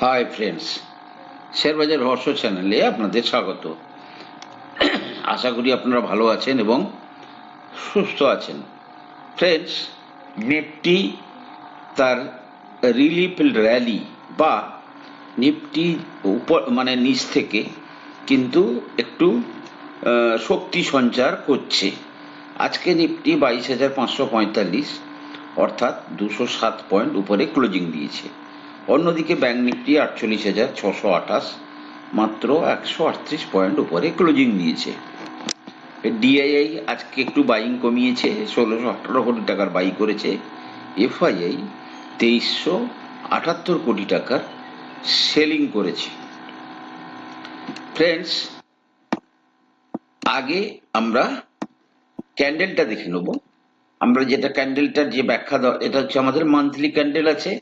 High friends শেয়ারবাজার রহস্য চ্যানেলে আপনাদের স্বাগত। আশা করি আপনারা ভালো আছেন এবং সুস্থ আছেন। ফ্রেন্ডস নিফটি তার রিলিফ র্যালি বা নিফটি উপর মানে নিচ থেকে কিন্তু একটু শক্তি সঞ্চার করছে। আজকে নিফটি বাইশ হাজার পাঁচশো পঁয়তাল্লিশ, অর্থাৎ দুশো সাত পয়েন্ট উপরে ক্লোজিং দিয়েছে। অন্যদিকে ব্যাংক নিফটি আটচল্লিশ হাজার ছশো আঠাশ, মাত্র একশো আটত্রিশ পয়েন্ট উপরে ক্লোজিং দিয়েছে ডিআইআই আজকে একটু বাইং কমিয়েছে, ষোলোশো আঠারো কোটি টাকার বাই করেছে। এফআইআই তেইশশো আটাত্তর কোটি টাকার সেলিং করেছে। ফ্রেন্ডস আগে আমরা ক্যান্ডেলটা দেখে নেব। আমরা যেটা ক্যান্ডেলটার যে ব্যাখ্যা দেওয়া, এটা হচ্ছে আমাদের মান্থলি ক্যান্ডেল আছে।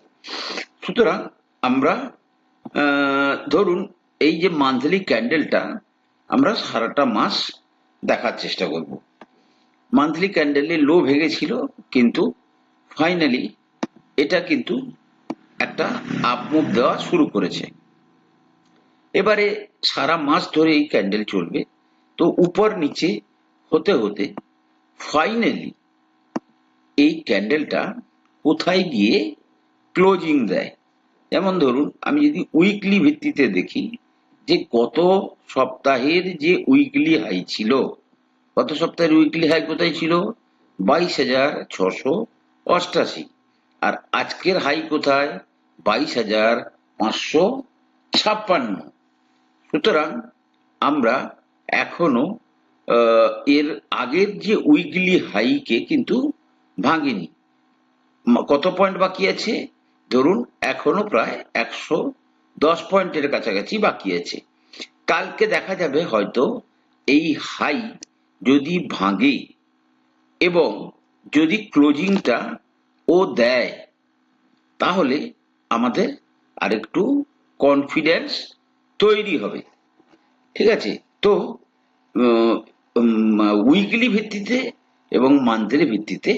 সুতরাং আমরা ধরুন এই যে মান্থলি ক্যান্ডেলটা আমরা সারাটা মাস দেখার চেষ্টা করব। মান্থলি ক্যান্ডেলে লো ভেঙেছিল, কিন্তু ফাইনালি এটা কিন্তু একটা আপ মুভ দেওয়া শুরু করেছে। এবারে সারা মাস ধরে এই ক্যান্ডেল চলবে, তো উপর নিচে হতে হতে ফাইনালি এই ক্যান্ডেলটা কোথায় গিয়ে ক্লোজিং দেয়। যেমন ধরুন, আমি যদি উইকলি ভিত্তিতে দেখি যে গত সপ্তাহের যে উইকলি হাই ছিল, গত সপ্তাহের উইকলি হাই কোথায় ছিল? বাইশ হাজার ছশো অষ্টাশি। আর আজকের হাই কোথায়? বাইশ হাজার পাঁচশো ছাপ্পান্ন। সুতরাং আমরা এখনও এর আগের যে উইকলি হাইকে কিন্তু ভাঙিনি। কত পয়েন্ট বাকি আছে? ধরুন, এখনও প্রায় একশো দশ পয়েন্টের কাছাকাছি বাকি আছে। কালকে দেখা যাবে হয়তো এই হাই যদি ভাঙে এবং যদি ক্লোজিংটা ও দেয়, তাহলে আমাদের আরেকটু কনফিডেন্স তৈরি হবে। ঠিক আছে? তো উইকলি ভিত্তিতে এবং মান্থলি ভিত্তিতে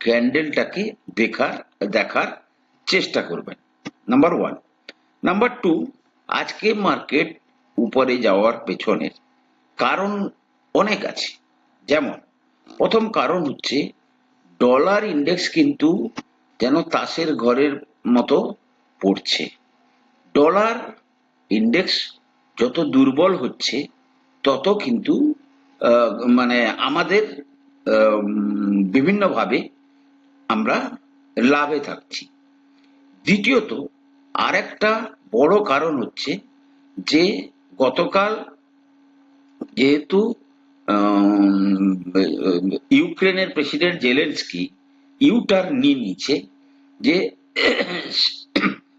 ক্যান্ডেলটাকে দেখার দেখার চেষ্টা করবেন। নাম্বার ওয়ান নাম্বার টু আজকে মার্কেট উপরে যাওয়ার পেছনের কারণ অনেক আছে। যেমন, প্রথম কারণ হচ্ছে ডলার ইন্ডেক্স কিন্তু যেন তাসের ঘরের মতো পড়ছে। ডলার ইন্ডেক্স যত দুর্বল হচ্ছে, তত কিন্তু মানে আমাদের বিভিন্নভাবে আমরা লাভে থাকছি। দ্বিতীয়ত, আরেকটা বড় কারণ হচ্ছে যে গতকাল যেহেতু ইউক্রেনের প্রেসিডেন্ট জেলেন্সকি ইউটার নিয়ে নিচ্ছে যে,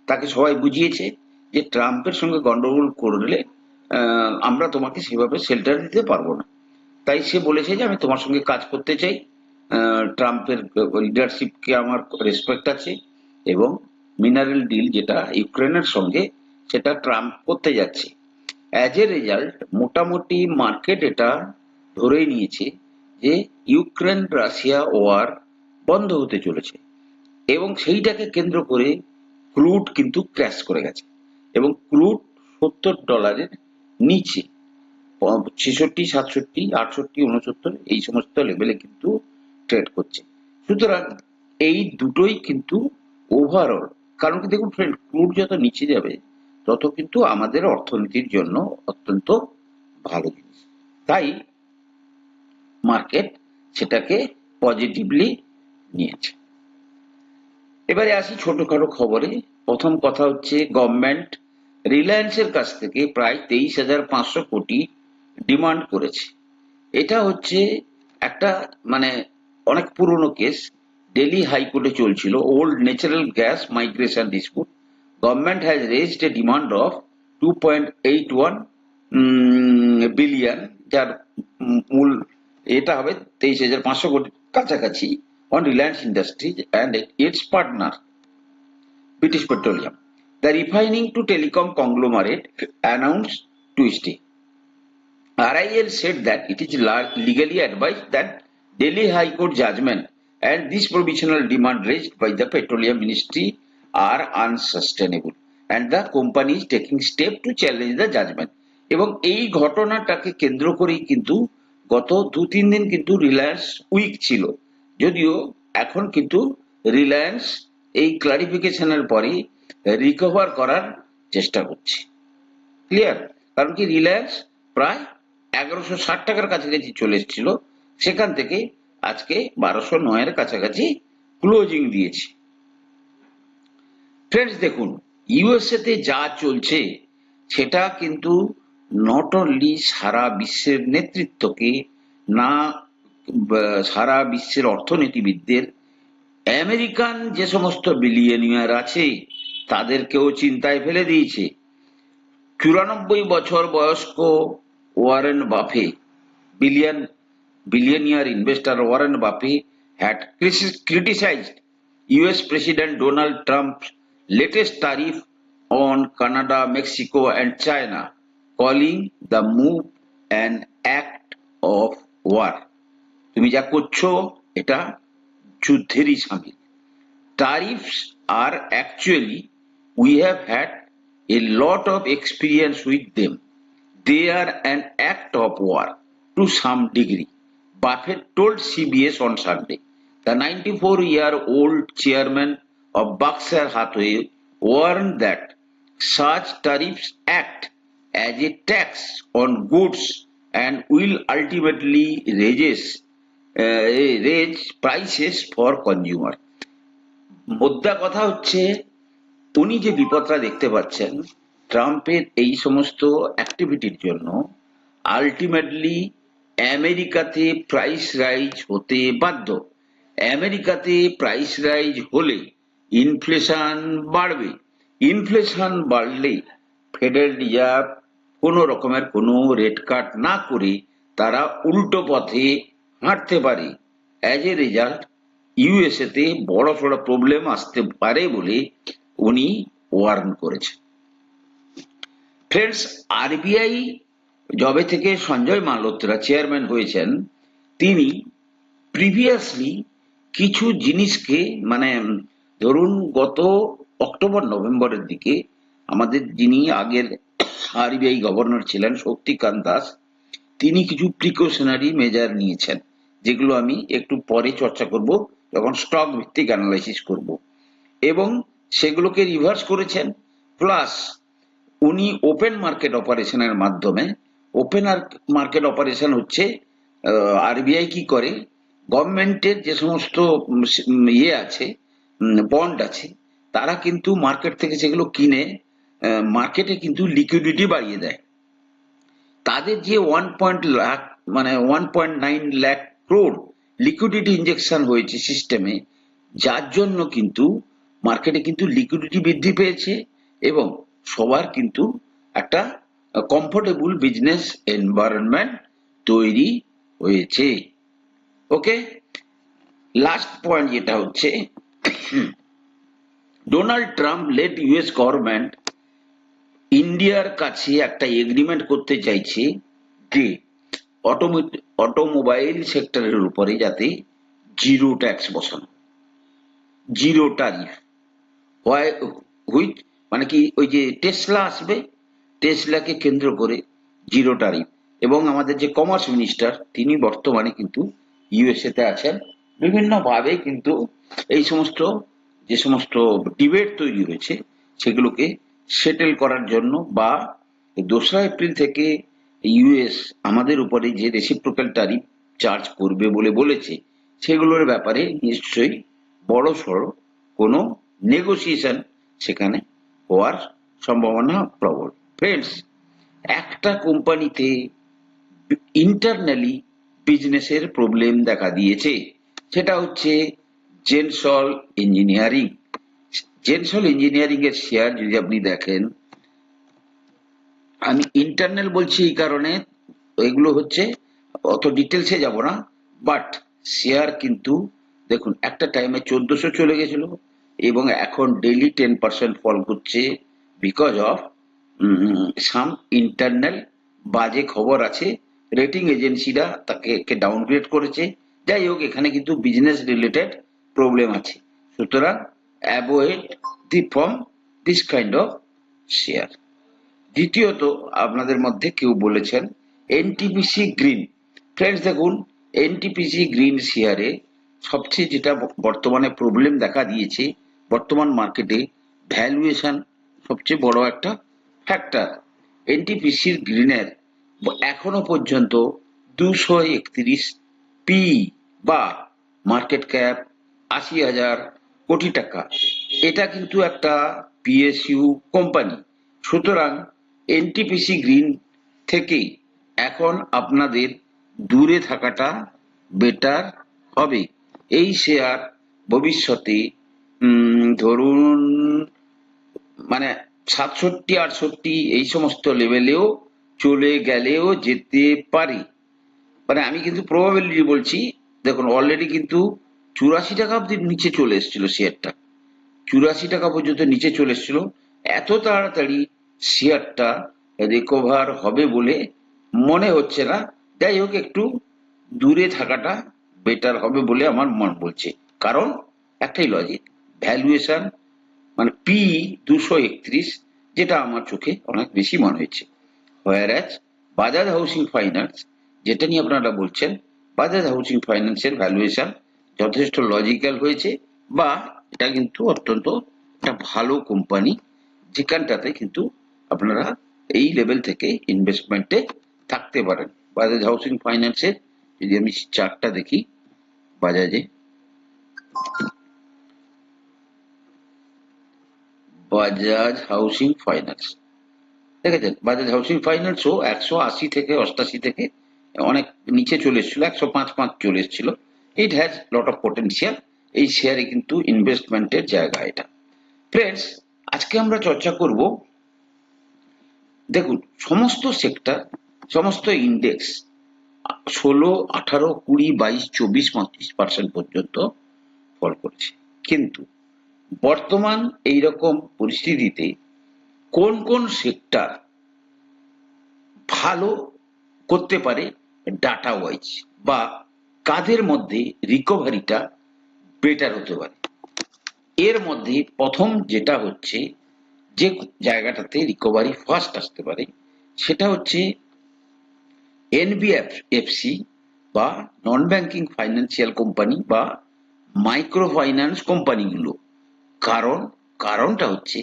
তাকে সবাই বুঝিয়েছে যে ট্রাম্পের সঙ্গে গন্ডগোল করলে আমরা তোমাকে সেভাবে শেল্টার দিতে পারব না। তাই সে বলেছে যে, আমি তোমার সঙ্গে কাজ করতে চাই। ট্রাম্পের লিডারশিপকে আমার রেসপেক্ট আছে এবং মিনারেল ডিল যেটা ইউক্রেনের সঙ্গে, সেটা ট্রাম্প করতে যাচ্ছে। অ্যাজ এ রেজাল্ট মোটামুটি মার্কেট এটা ধরেই নিয়েছে যে ইউক্রেন রাশিয়া ওয়ার বন্ধ হতে চলেছে এবং সেইটাকে কেন্দ্র করে ক্রুড কিন্তু ক্র্যাশ করে গেছে এবং ক্রুড সত্তর ডলারের নিচে, ছেষট্টি, সাতষট্টি, আটষট্টি, উনসত্তর, এই সমস্ত লেভেলে কিন্তু ট্রেড করছে। সুতরাং এই দুটোই কিন্তু ওভারঅল কারণ কি দেখুন ফ্রেন্ড ক্রুড যত নিচে যাবে, তত কিন্তু আমাদের অর্থনীতির জন্য অত্যন্ত ভালো জিনিস। তাই মার্কেট সেটাকে পজিটিভলি নিয়েছে। এবারে আসি ছোটখাটো খবরে। প্রথম কথা হচ্ছে গভর্নমেন্ট রিলায়েন্সের কাছ থেকে প্রায় তেইশ হাজার পাঁচশো কোটি ডিমান্ড করেছে। এটা হচ্ছে একটা মানে অনেক পুরনো কেস ডেলি হাইকোর্টে চলছিল old natural gas migration dispute government has raised a demand of two point eight one billion যার মূল এটা হবে তেইশ হাজার পাঁচশো কোটি কাছাকাছি on Reliance Industries and its partner British Petroleum the refining to telecom conglomerate announce টুইস্টে R I L said that it is legally advice that Delhi high court judgment and this provisional demand raised by the Petroleum Ministry are unsustainable. And the company is taking step to challenge the judgment এবং এই ঘটনাটাকে কেন্দ্র করেই কিন্তু গত দু তিন দিন কিন্তু রিলায়েন্স উইক ছিল। যদিও এখন কিন্তু রিলায়েন্স এই ক্লারিফিকেশনের পরেই রিকভার করার চেষ্টা করছে। ক্লিয়ার কারণ কি রিলায়েন্স প্রায় এগারোশো ষাট টাকার কাছাকাছি চলে এসেছিল। সেখান থেকে আজকে বারোশো নয়ের কাছাকাছি ক্লোজিং দিয়েছে। ফ্রেন্ডস দেখুন ইউএসএ তে যা চলছে, সেটা কিন্তু নট অনলি সারা বিশ্বের নেতৃত্বকে, না সারা বিশ্বের অর্থনীতিবিদদের, আমেরিকান যে সমস্ত বিলিয়নিয়ার আছে, তাদেরকেও চিন্তায় ফেলে দিয়েছে। চুরানব্বই বছর বয়স্ক Warren Buffett billion billionaire investor Warren Buffett had criticized US President Donald Trump's latest tariff on Canada, Mexico, and China, calling the move an act of war. তুমি যা করছ এটা যুদ্ধেরই সামিল tariffs are actually we have had a lot of experience with them they are an act of war to some degree buffett told cbs on sunday the 94 year old chairman of berkshire hathaway warned that such tariffs act as a tax on goods and will ultimately raise, uh, raise prices for consumer মোদ্দা কথা হচ্ছে উনি যে বিপদটা দেখতে পাচ্ছেন ট্রাম্পের এই সমস্ত অ্যাক্টিভিটির জন্য আলটিমেটলি আমেরিকাতে প্রাইস রাইজ হতে বাধ্য। আমেরিকাতে প্রাইস রাইজ হলে ইনফ্লেশন বাড়বে। ইনফ্লেশন বাড়লে ফেডারেল রিজার্ভ কোনো রকমের কোনো রেট কাট না করে তারা উল্টো পথে হাঁটতে পারে। অ্যাজ এ রেজাল্ট ইউএসএতে বড় সড়ো প্রবলেম আসতে পারে বলে উনি ওয়ার্ন করেছেন। ফ্রেন্ডস আরবিআই জবে থেকে সঞ্জয় মালহোত্রা চেয়ারম্যান হয়েছেন, তিনি প্রিভিয়াসলি কিছু জিনিসকে মানে ধরুন গত অক্টোবর, নভেম্বরের দিকে আমাদের যিনি আগের আরবিআই গভর্নর ছিলেন, শক্তিকান্ত দাস, তিনি কিছু প্রিকশনারি মেজার নিয়েছেন, যেগুলো আমি একটু পরে চর্চা করব, যখন স্টক ভিত্তিক অ্যানালাইসিস করব। এবং সেগুলোকে রিভার্স করেছেন প্লাস উনি ওপেন মার্কেট অপারেশনের মাধ্যমে ওপেন মার্কেট অপারেশন হচ্ছে আরবিআই কি করে? গভর্নমেন্টের যে সমস্ত ইয়ে আছে বন্ড আছে, তারা কিন্তু মার্কেট থেকে সেগুলো কিনে মার্কেটে কিন্তু লিকুইডিটি বাড়িয়ে দেয়। তাদের যে ওয়ান পয়েন্ট লাখ মানে one point nine lakh crore liquidity injection হয়েছে সিস্টেমে যার জন্য কিন্তু মার্কেটে কিন্তু লিকুইডিটি বৃদ্ধি পেয়েছে এবং সবার কিন্তু একটা কমফোর্টেবল বিজনেস এনভায়রনমেন্ট তৈরি হয়েছে। ওকে লাস্ট পয়েন্ট যেটা হচ্ছে Donald Trump let US government ইন্ডিয়ার কাছে একটা এগ্রিমেন্ট করতে চাইছে যে অটোমোবাইল সেক্টরের উপরে যাতে জিরো ট্যাক্স বসানো। জিরো ট্যারিফ হুইচ মানে কি ওই যে টেসলা আসবে? টেসলাকে কেন্দ্র করে জিরো টারিফ। এবং আমাদের যে কমার্স মিনিস্টার, তিনি বর্তমানে কিন্তু ইউএসএ তে আছেন। বিভিন্ন ভাবে কিন্তু এই সমস্ত, যে সমস্ত ডিবেট তৈরি হয়েছে, সেগুলোকে সেটেল করার জন্য বা দোসরা এপ্রিল থেকে ইউএস আমাদের উপরে যে রেসিপ্রোকাল টারিফ চার্জ করবে বলে বলেছে, সেগুলোর ব্যাপারে নিশ্চয়ই বড় সড়ো কোনো নেগোসিয়েশন সেখানে হওয়ার সম্ভাবনা প্রবল। ফ্রেন্ডস একটা কোম্পানিতে ইন্টারনালি বিজনেসের প্রবলেম দেখা দিয়েছে। সেটা হচ্ছে জেনসল ইঞ্জিনিয়ারিং জেনসল ইঞ্জিনিয়ারিং এর শেয়ার যদি আপনি দেখেন, আমি ইন্টারনাল বলছি এই কারণে, এগুলো হচ্ছে, অত ডিটেলসে যাব না বাট শেয়ার কিন্তু, দেখুন, একটা টাইমে চোদ্দশো চলে গেছিল, এবং এখন ডেইলি টেন পার্সেন্ট ফল করছে বিকজ অফ সাম ইন্টারনাল বাজে খবর আছে। রেটিং এজেন্সিরা তাকে ডাউনগ্রেড করেছে। যাই হোক, এখানে কিন্তু বিজনেস রিলেটেড প্রবলেম আছে। সুতরাং avoid the from this kind of share দ্বিতীয়ত, আপনাদের মধ্যে কেউ বলেছেন এনটিপিসি গ্রিন ফ্রেন্ডস দেখুন এনটিপিসি গ্রিন শেয়ারে সবচেয়ে যেটা বর্তমানে প্রবলেম দেখা দিয়েছে, বর্তমান মার্কেটে ভ্যালুয়েশন সবচেয়ে বড় একটা ফ্যাক্টর এনটিপিসির গ্রিনের এখনও পর্যন্ত দুশো একত্রিশ পি বা মার্কেট ক্যাপ আশি হাজার কোটি টাকা। এটা কিন্তু একটা পিএসইউ কোম্পানি সুতরাং এনটিপিসি গ্রিন থেকে এখন আপনাদের দূরে থাকাটা বেটার হবে। এই শেয়ার ভবিষ্যতে ধরুন মানে সাতষট্টি, আটষট্টি এই সমস্ত লেভেলেও চলে গেলেও যেতে পারে। মানে আমি কিন্তু প্রবাবিলিটি বলছি, দেখুন অলরেডি কিন্তু চুরাশি টাকা অব্দি নিচে চলে এসেছিল শেয়ারটা চুরাশি টাকা পর্যন্ত নিচে চলে এসেছিল। এত তাড়াতাড়ি শেয়ারটা রিকভার হবে বলে মনে হচ্ছে না। যাই হোক, একটু দূরে থাকাটা বেটার হবে বলে আমার মন বলছে। কারণ একটাই লজিক ভ্যালুয়েশন মানে পি দুশো একত্রিশ, যেটা আমার চোখে অনেক বেশি মনে হয়েছে। হোয়ারাজ বাজাজ হাউসিং ফাইন্যান্স যেটা নিয়ে আপনারা বলছেন বাজাজ হাউসিং ফাইন্যান্সের ভ্যালুয়েশন যথেষ্ট লজিক্যাল হয়েছে বা এটা কিন্তু অত্যন্ত একটা ভালো কোম্পানি যেখানটাতে কিন্তু আপনারা এই লেভেল থেকে ইনভেস্টমেন্টে থাকতে পারেন। বাজাজ হাউসিং ফাইন্যান্সের যদি আমি চার্টটা দেখি বাজাজে বাজাজ হাউসিং ফাইন্যান্স দেখেছেন? বাজাজ হাউসিং ফাইন্যান্সও একশো আশি থেকে অষ্টাশি থেকে অনেক নিচে চলে এসেছিল, একশো পাঁচ পাঁচ চলে এসেছিল। It has lot of potential এই শেয়ারে কিন্তু ইনভেস্টমেন্টের জায়গা এটা। ফ্রেন্ডস আজকে আমরা চর্চা করব, দেখুন, সমস্ত সেক্টর সমস্ত ইন্ডেক্স ষোলো, আঠারো, কুড়ি, বাইশ, চব্বিশ পঁয়ত্রিশ পার্সেন্ট পর্যন্ত ফল করেছে। কিন্তু বর্তমান এইরকম পরিস্থিতিতে কোন কোন সেক্টর ভালো করতে পারে ডাটা ওয়াইজ বা কাদের মধ্যে রিকভারিটা বেটার হতে পারে? এর মধ্যে প্রথম যেটা হচ্ছে যে জায়গাটাতে রিকভারি ফার্স্ট আসতে পারে সেটা হচ্ছে এনবিএফসি বা নন ব্যাংকিং ফাইন্যান্সিয়াল কোম্পানি বা মাইক্রো ফাইন্যান্স কোম্পানিগুলো কারণ, কারণটা হচ্ছে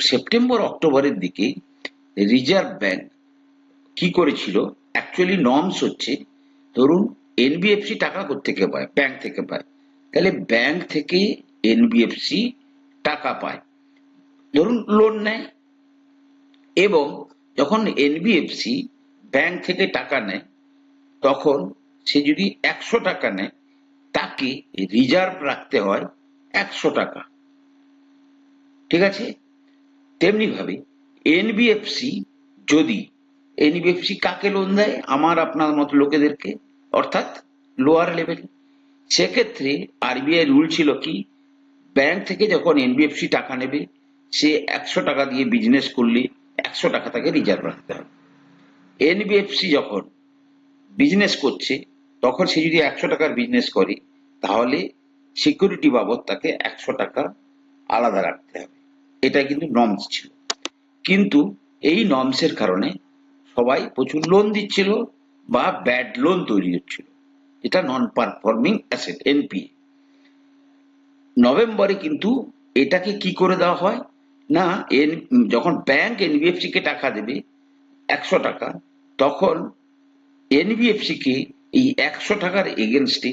সেপ্টেম্বর, অক্টোবরের দিকে রিজার্ভ ব্যাংক কি করেছিল? অ্যাকচুয়ালি নর্মস হচ্ছে, ধরুন এনবিএফসি টাকা থেকে পায়? ব্যাংক থেকে পায়। তাহলে ব্যাংক থেকে এনবিএফসি টাকা পায়। ধরুন লোন নেয়। এবং যখন এনবিএফসি ব্যাংক থেকে টাকা নেয়, তখন সে যদি একশো টাকা নেয় তাকে রিজার্ভ রাখতে হয় একশো টাকা। ঠিক আছে? তেমনি ভাবে এনবিএফসি যদি এনবিএফসি কাকে লোন দেয়? আমার, আপনার মতো লোকেদেরকে, অর্থাৎ লোয়ার লেভেল সেক্ষেত্রে আরবিআই রুল ছিল কি ব্যাংক থেকে যখন এনবিএফসি টাকা নেবে, সে একশো টাকা দিয়ে বিজনেস করলে একশো টাকা তাকে রিজার্ভ রাখতে হবে। এনবিএফসি যখন বিজনেস করছে, তখন সে যদি একশো টাকার বিজনেস করে তাহলে সিকিউরিটি বাবদ তাকে একশো টাকা আলাদা রাখতে হবে। এটা কিন্তু নর্মস ছিল। কিন্তু এই নর্মসের কারণে সবাই প্রচুর লোন দিচ্ছিল বা ব্যাড লোন তৈরি হচ্ছিল। এটা নন পারফর্মিং অ্যাসেট এনপিএ নভেম্বরে কিন্তু এটাকে কি করে দেওয়া হয়? না, এন, যখন ব্যাংক এনবিএফসি কে টাকা দেবে একশো টাকা, তখন এনবিএফসি কে এই একশো টাকার এগেনস্টে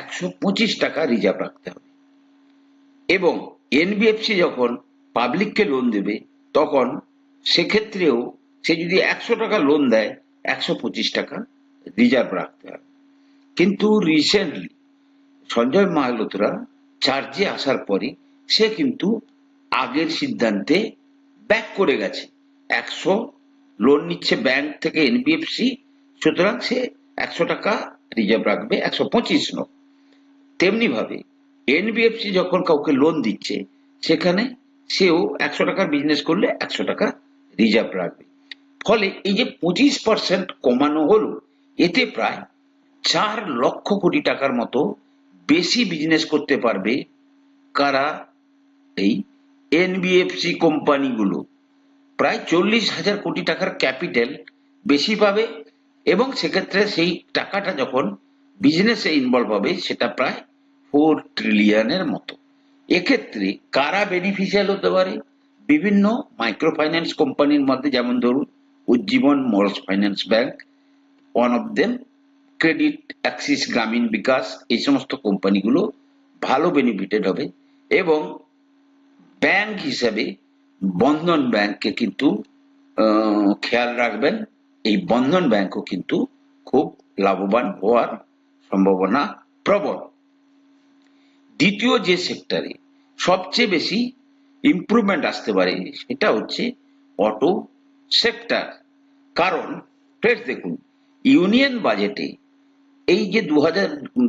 একশো পঁচিশ টাকা রিজার্ভ রাখতে হবে। এবং এনবিএফসি যখন পাবলিককে লোন দেবে, তখন সেক্ষেত্রেও সে যদি একশো টাকা লোন দেয়, একশো পঁচিশ টাকা রিজার্ভ রাখতে হবে। কিন্তু রিসেন্টলি সঞ্জয় মাহলোতরা চার্জে আসার পরে সে কিন্তু আগের সিদ্ধান্তে ব্যাক করে গেছে। একশো লোন নিচ্ছে ব্যাংক থেকে এনবিএফসি সুতরাং সে একশো টাকা রিজার্ভ রাখবে, একশো পঁচিশ নো তেমনি ভাবে এনবিএফসি যখন কাউকে লোন দিচ্ছে, সেখানে সেও একশো টাকার বিজনেস করলে একশো টাকা রিজার্ভ রাখবে। ফলে এই যে পঁচিশ পার্সেন্ট কমানো হলো, এতে প্রায় চার লক্ষ কোটি টাকার মতো বেশি বিজনেস করতে পারবে কারা? এই এনবিএফসি কোম্পানিগুলো। প্রায় চল্লিশ হাজার কোটি টাকার ক্যাপিটাল বেশি পাবে এবং সেক্ষেত্রে সেই টাকাটা যখন বিজনেসে ইনভলভ হবে, সেটা প্রায় ফোর ট্রিলিয়নের মতো। এক্ষেত্রে কারা বেনিফিশিয়াল হতে পারে? বিভিন্ন মাইক্রো ফাইন্যান্স কোম্পানির মধ্যে, যেমন ধরুন, Ujjivan মোরস finance bank one of them credit access Grameen বিকাশ, এই সমস্ত কোম্পানিগুলো ভালো বেনিফিটেড হবে এবং ব্যাংক হিসাবে বন্ধন ব্যাংককে কিন্তু খেয়াল রাখবেন, এই বন্ধন ব্যাংকও কিন্তু খুব লাভবান হওয়ার সম্ভাবনা প্রবল। দ্বিতীয় যে সেক্টরে সবচেয়ে বেশি ইমপ্রুভমেন্ট আসতে পারে সেটা হচ্ছে অটো সেক্টর কারণ ফ্রেন্ডস দেখুন ইউনিয়ন বাজেটে এই যে দু হাজার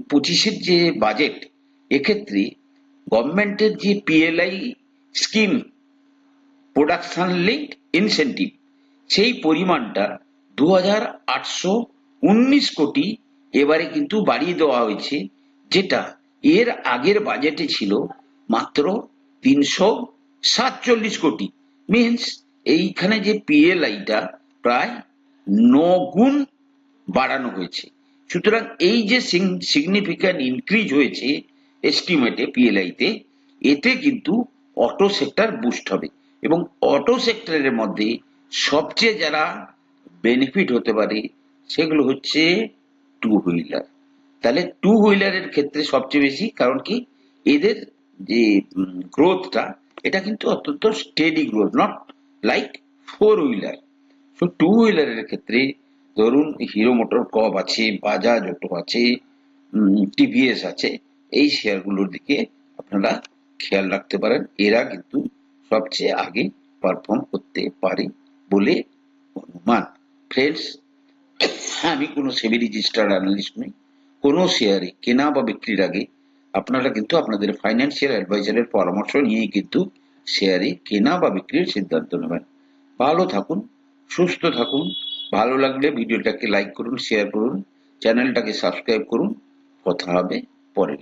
পঁচিশের যে বাজেট এক্ষেত্রে গভর্নমেন্টের যে PLI scheme production link incentive সেই পরিমাণটা দু হাজার আটশো উনিশ কোটি এবারে কিন্তু বাড়িয়ে দেওয়া হয়েছে, যেটা এর আগের বাজেটে ছিল মাত্র তিনশো সাতচল্লিশ কোটি। মিনস এইখানে যে পিএলআইটা প্রায় ন গুণ বাড়ানো হয়েছে। সুতরাং এই যে সিগনিফিক্যান্ট ইনক্রিজ হয়েছে এস্টিমেটে পিএলআইতে এতে কিন্তু অটো সেক্টর বুস্ট হবে। এবং অটো সেক্টরের মধ্যে সবচেয়ে যারা বেনিফিট হতে পারে সেগুলো হচ্ছে টু হুইলার তাহলে টু হুইলারের ক্ষেত্রে সবচেয়ে বেশি, কারণ কি? এদের যে গ্রোথটা এটা কিন্তু অত্যন্ত steady growth not like four wheeler তো টু হুইলারের ক্ষেত্রে ধরুন হিরো মোটর কপ আছে বাজাজ অটো আছে টিভিএস আছে, এই শেয়ারগুলোর দিকে আপনারা খেয়াল রাখতে পারেন, এরা কিন্তু সবচেয়ে আগে পারফর্ম করতে পারে বলে অনুমান। ফ্রেন্ডস আমি কোনো সেবি রেজিস্টার্ড অ্যানালিস্ট নই। কোনো শেয়ারে কেনা বা বিক্রির আগে আপনারা কিন্তু আপনাদের ফাইন্যান্সিয়াল অ্যাডভাইজারের পরামর্শ নিয়েই কিন্তু শেয়ারে কেনা বা বিক্রির সিদ্ধান্ত নেবেন ভালো থাকুন, সুস্থ থাকুন, ভালো লাগলে ভিডিওটাকে লাইক করুন শেয়ার করুন চ্যানেলটাকে সাবস্ক্রাইব করুন কথা হবে পরের।